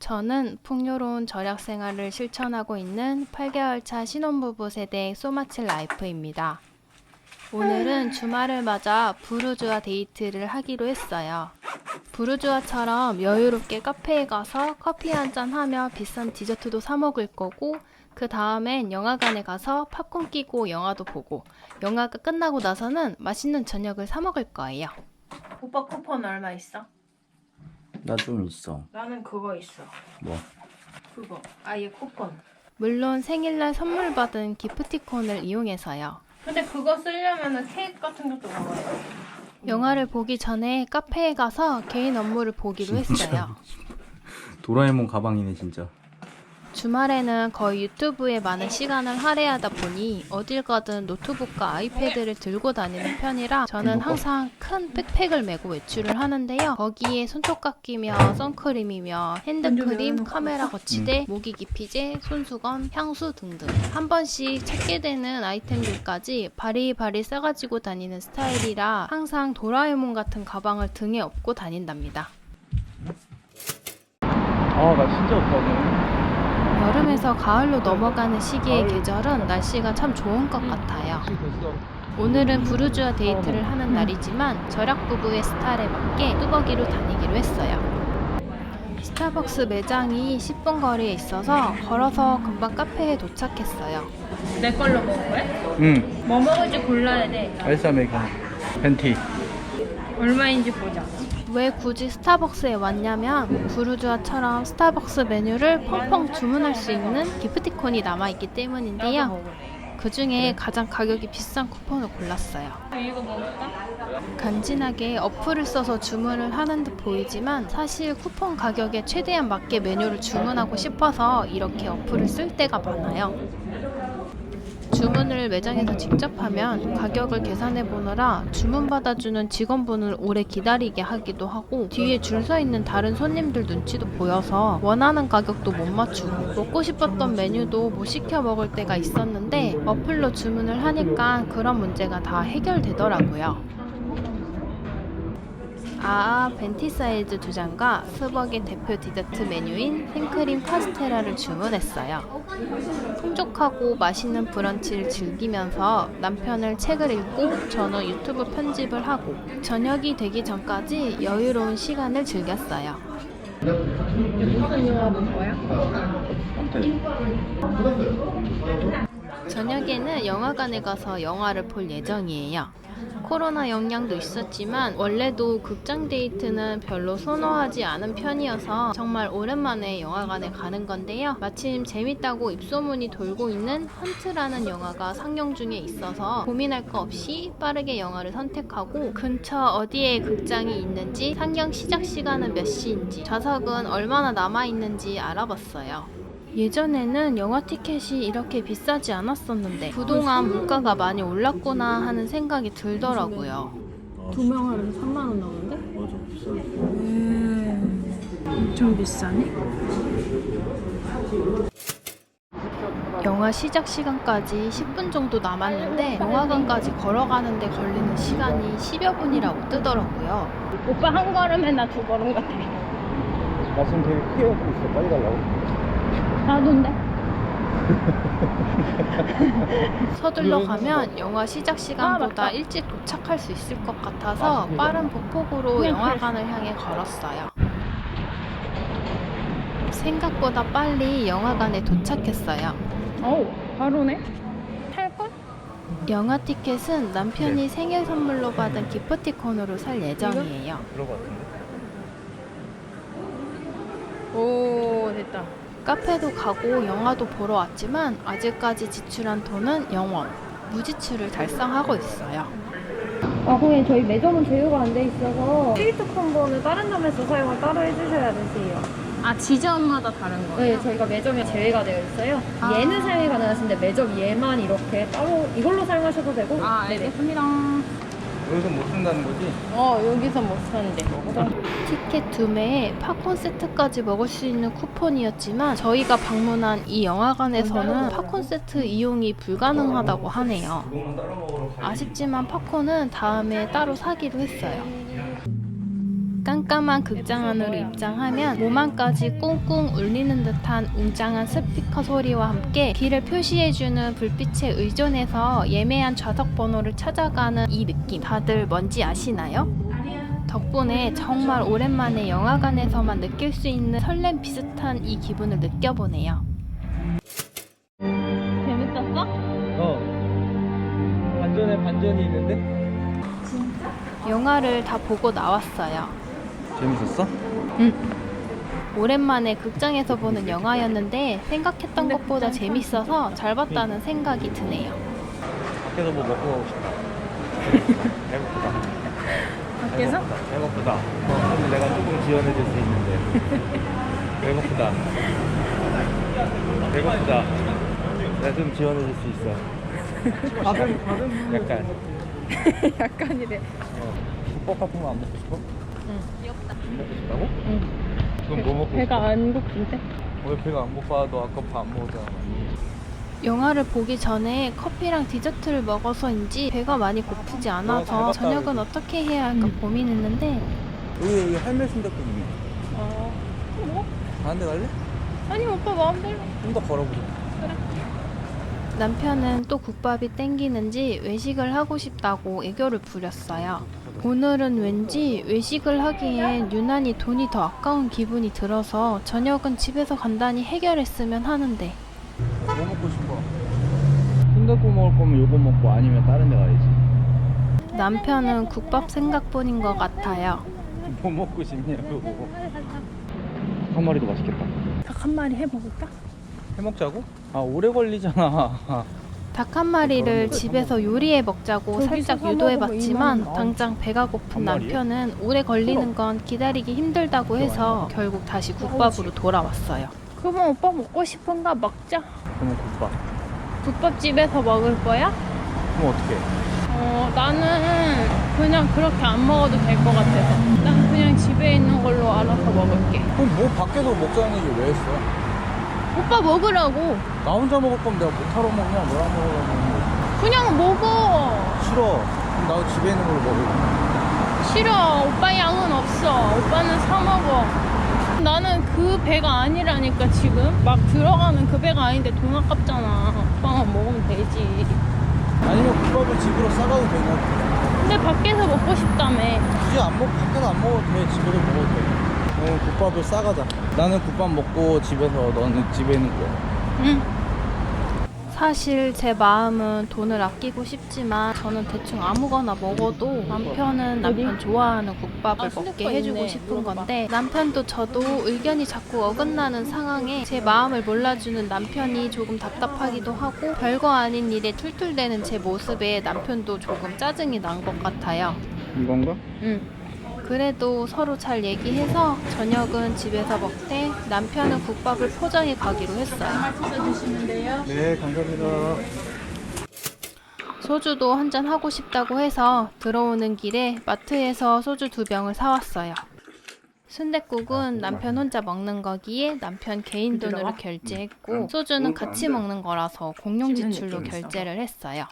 저는 풍요로운 절약 생활을 실천하고 있는 8개월 차 신혼부부 세대 소마칠 라이프입니다. 오늘은 주말을 맞아 부르주아 데이트를 하기로 했어요. 부르주아처럼 여유롭게 카페에 가서 커피 한 잔 하며 비싼 디저트도 사 먹을 거고 그 다음엔 영화관에 가서 팝콘 끼고 영화도 보고 영화가 끝나고 나서는 맛있는 저녁을 사 먹을 거예요. 오빠 쿠폰 얼마 있어? 나 좀 있어. 나는 그거 있어. 뭐? 그거 아예 쿠폰. 물론 생일날 선물 받은 기프티콘을 이용해서요. 근데 그거 쓰려면 케이크 같은 것도 먹어야 돼. 영화를 보기 전에 카페에 가서 개인 업무를 보기로 했어요. 도라에몽 가방이네 진짜. 주말에는 거의 유튜브에 많은 시간을 할애하다 보니 어딜 가든 노트북과 아이패드를 들고 다니는 편이라 저는 항상 큰 백팩을 메고 외출을 하는데요. 거기에 손톱깎 끼며 선크림이며 핸드크림, 카메라 거치대, 모기 기피제, 손수건, 향수 등등 한 번씩 찾게 되는 아이템들까지 바리바리 싸가지고 다니는 스타일이라 항상 도라에몽 같은 가방을 등에 업고 다닌답니다. 아 나 진짜 없다네. 여름에서 가을로 넘어가는 시기의 계절은 날씨가 참 좋은 것 같아요. 오늘은 부르주아 데이트를 하는 날이지만 절약 부부의 스타일에 맞게 뚜벅이로 다니기로 했어요. 스타벅스 매장이 10분 거리에 있어서 걸어서 금방 카페에 도착했어요. 내 걸로 먹을 거야? 응. 뭐 먹을지 골라야 돼. 아이스 아메리카노. 벤티. 얼마인지 보자. 왜 굳이 스타벅스에 왔냐면 부르주아처럼 스타벅스 메뉴를 펑펑 주문할 수 있는 기프티콘이 남아있기 때문인데요. 그 중에 가장 가격이 비싼 쿠폰을 골랐어요. 간지나게 어플을 써서 주문을 하는 듯 보이지만 사실 쿠폰 가격에 최대한 맞게 메뉴를 주문하고 싶어서 이렇게 어플을 쓸 때가 많아요. 주문을 매장에서 직접 하면 가격을 계산해 보느라 주문 받아주는 직원분을 오래 기다리게 하기도 하고 뒤에 줄 서 있는 다른 손님들 눈치도 보여서 원하는 가격도 못 맞추고 먹고 싶었던 메뉴도 못 시켜 먹을 때가 있었는데 어플로 주문을 하니까 그런 문제가 다 해결되더라고요. 아, 벤티 사이즈 두 잔과 스벅의 대표 디저트 메뉴인 생크림 카스테라를 주문했어요. 풍족하고 맛있는 브런치를 즐기면서 남편을 책을 읽고 저는 유튜브 편집을 하고 저녁이 되기 전까지 여유로운 시간을 즐겼어요. 저녁에는 영화관에 가서 영화를 볼 예정이에요. 코로나 영향도 있었지만 원래도 극장 데이트는 별로 선호하지 않은 편이어서 정말 오랜만에 영화관에 가는 건데요. 마침 재밌다고 입소문이 돌고 있는 헌트라는 영화가 상영 중에 있어서 고민할 거 없이 빠르게 영화를 선택하고 근처 어디에 극장이 있는지 상영 시작 시간은 몇 시인지 좌석은 얼마나 남아 있는지 알아봤어요. 예전에는 영화 티켓이 이렇게 비싸지 않았었는데 그동안 물가가 많이 올랐구나 하는 생각이 들더라고요. 두명 하면 3만 원 나오는데? 맞아 비싸. 엄청 비싸네? 영화 시작 시간까지 10분 정도 남았는데 영화관까지 걸어가는데 걸리는 시간이 10여 분이라고 뜨더라고요. 오빠 한 걸음에 나두 걸음 같아. 나 지금 되게 크게 웃고 있어. 빨리 가려고. 나도인데? 서둘러 가면 영화 시작 시간보다 일찍 도착할 수 있을 것 같아서 빠른 보폭으로 영화관을 향해 걸었어요. 생각보다 빨리 영화관에 도착했어요. 어우, 바로네? 탈걸? 영화 티켓은 남편이 생일 선물로 받은 기프티콘으로 살 예정이에요. 오, 됐다. 카페도 가고 영화도 보러 왔지만 아직까지 지출한 돈은 0원. 무지출을 달성하고 있어요. 아, 근데 저희 매점은 제휴가 안 돼 있어서 크리트 콤보는 다른 점에서 사용을 따로 해주셔야 되세요. 아, 지점마다 다른 거예요? 네, 저희가 매점에 제외가 되어 있어요. 아. 얘는 사용이 가능하신데 매점 얘만 이렇게 따로 이걸로 사용하셔도 되고. 아, 네네. 알겠습니다. 여기서 못 쓴다는 거지? 어, 여기서 못 사는데. 티켓 두 매에 팝콘 세트까지 먹을 수 있는 쿠폰이었지만 저희가 방문한 이 영화관에서는 팝콘 세트 이용이 불가능하다고 하네요. 아쉽지만 팝콘은 다음에 따로 사기로 했어요. 깜깜한 극장 안으로 입장하면 몸 안까지 꽁꽁 울리는 듯한 웅장한 스피커 소리와 함께 길을 표시해주는 불빛에 의존해서 예매한 좌석 번호를 찾아가는 이 느낌 다들 뭔지 아시나요? 덕분에 정말 오랜만에 영화관에서만 느낄 수 있는 설렘 비슷한 이 기분을 느껴보네요. 재밌었어? 어. 반전에 반전이 있는데? 영화를 다 보고 나왔어요. 재밌었어? 오랜만에 극장에서 보는 영화였는데 생각했던 것보다 재밌어서 잘 봤다는 생각이 드네요. 밖에서 뭐 먹고 가고 싶다. 배고프다. 밖에서? 배고프다. 배고프다. 어, 내가 조금 지원해 줄 수 있는데. 배고프다. 배고프다. 내가 좀 지원해 줄 수 있어. 밥은, 밥은 약간. 약간이래. 어. 국밥 같은 거안 먹고 싶어? 응. 먹고 싶다고? 응. 그럼 뭐 먹고 배가 싶어? 안 고픈데? 왜 배가 안 고파? 너 아까 밥 안 먹었잖아. 영화를 보기 전에 커피랑 디저트를 먹어서인지 배가 많이 고프지 어, 잘 않아서 저녁은. 어떻게 해야 할까 고민했는데 여기, 여기 할매 순댓국이네. 어. 뭐? 다른 데 갈래? 아니 오빠 마음대로. 좀 더 걸어보자. 남편은 또 국밥이 땡기는지 외식을 하고 싶다고 애교를 부렸어요. 오늘은 왠지 외식을 하기엔 유난히 돈이 더 아까운 기분이 들어서 저녁은 집에서 간단히 해결했으면 하는데 뭐 먹고 싶어? 순댓국 먹을 거면 요거 먹고 아니면 다른 데 가야지. 남편은 국밥 생각뿐인 것 같아요. 뭐 먹고 싶냐고. 한 마리도 맛있겠다. 닭 한 마리 해 먹을까? 해 먹자고? 아 오래 걸리잖아. 닭 한 마리를 집에서 요리해 먹자고 살짝 사 유도해 먹으면 봤지만 이만 원. 당장 배가 고픈? 남편은 오래 걸리는 건 기다리기 힘들다고 해서 결국 다시 국밥으로 돌아왔어요. 그러면 오빠 먹고 싶은가 먹자. 그러면 국밥. 국밥집에서 먹을 거야? 그럼 어떻게? 어, 나는 그냥 그렇게 안 먹어도 될 것 같아서. 난 그냥 집에 있는 걸로 알아서 먹을게. 그럼 뭐 밖에서 먹자는 얘기 왜 했어? 오빠 먹으라고. 나 혼자 먹을 거면 내가 못하러 먹냐? 너랑 먹으러 먹는 그냥 먹어. 거 싫어. 그럼 나도 집에 있는 걸로 먹을래. 싫어. 오빠 양은 없어. 오빠는 사 먹어. 나는 그 배가 아니라니까 지금 막 들어가는 그 배가 아닌데 돈 아깝잖아. 오빠만 먹으면 되지. 아니면 국밥을 집으로 싸가도 되냐? 근데 밖에서 먹고 싶다며. 굳이 안 먹, 밖에서 안 먹어도 돼. 집에서 먹어도 돼. 어, 국밥을 싸가자. 나는 국밥 먹고 집에서 너는 집에 있는 거야. 응. 사실 제 마음은 돈을 아끼고 싶지만 저는 대충 아무거나 먹어도 남편은 남편 좋아하는 국밥을 아, 먹게 해주고 있네. 싶은 물어봐. 건데 남편도 저도 의견이 자꾸 어긋나는 상황에 제 마음을 몰라주는 남편이 조금 답답하기도 하고 별거 아닌 일에 툴툴대는 제 모습에 남편도 조금 짜증이 난 것 같아요. 이건가? 응. 그래도 서로 잘 얘기해서 저녁은 집에서 먹되 남편은 국밥을 포장해 가기로 했어요. 네, 감사합니다. 소주도 한 잔 하고 싶다고 해서 들어오는 길에 마트에서 소주 두 병을 사왔어요. 순댓국은 남편 혼자 먹는 거기에 남편 개인 돈으로 결제했고 소주는 같이 먹는 거라서 공용 지출로 결제를 했어요.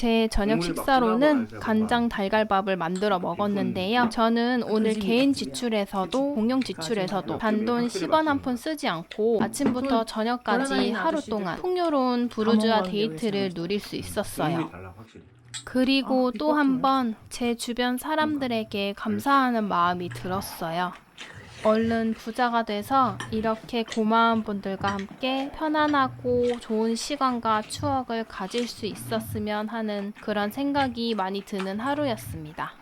제 저녁 식사로는 간장 달걀밥을 만들어 먹었는데요. 저는 오늘 개인 지출에서도 공용 지출에서도 단돈 10원 한 푼 쓰지 않고 아침부터 저녁까지 하루 동안 풍요로운 부르주아 데이트를 누릴 수 있었어요. 그리고 또 한 번 제 주변 사람들에게 감사하는 마음이 들었어요. 얼른 부자가 돼서 이렇게 고마운 분들과 함께 편안하고 좋은 시간과 추억을 가질 수 있었으면 하는 그런 생각이 많이 드는 하루였습니다.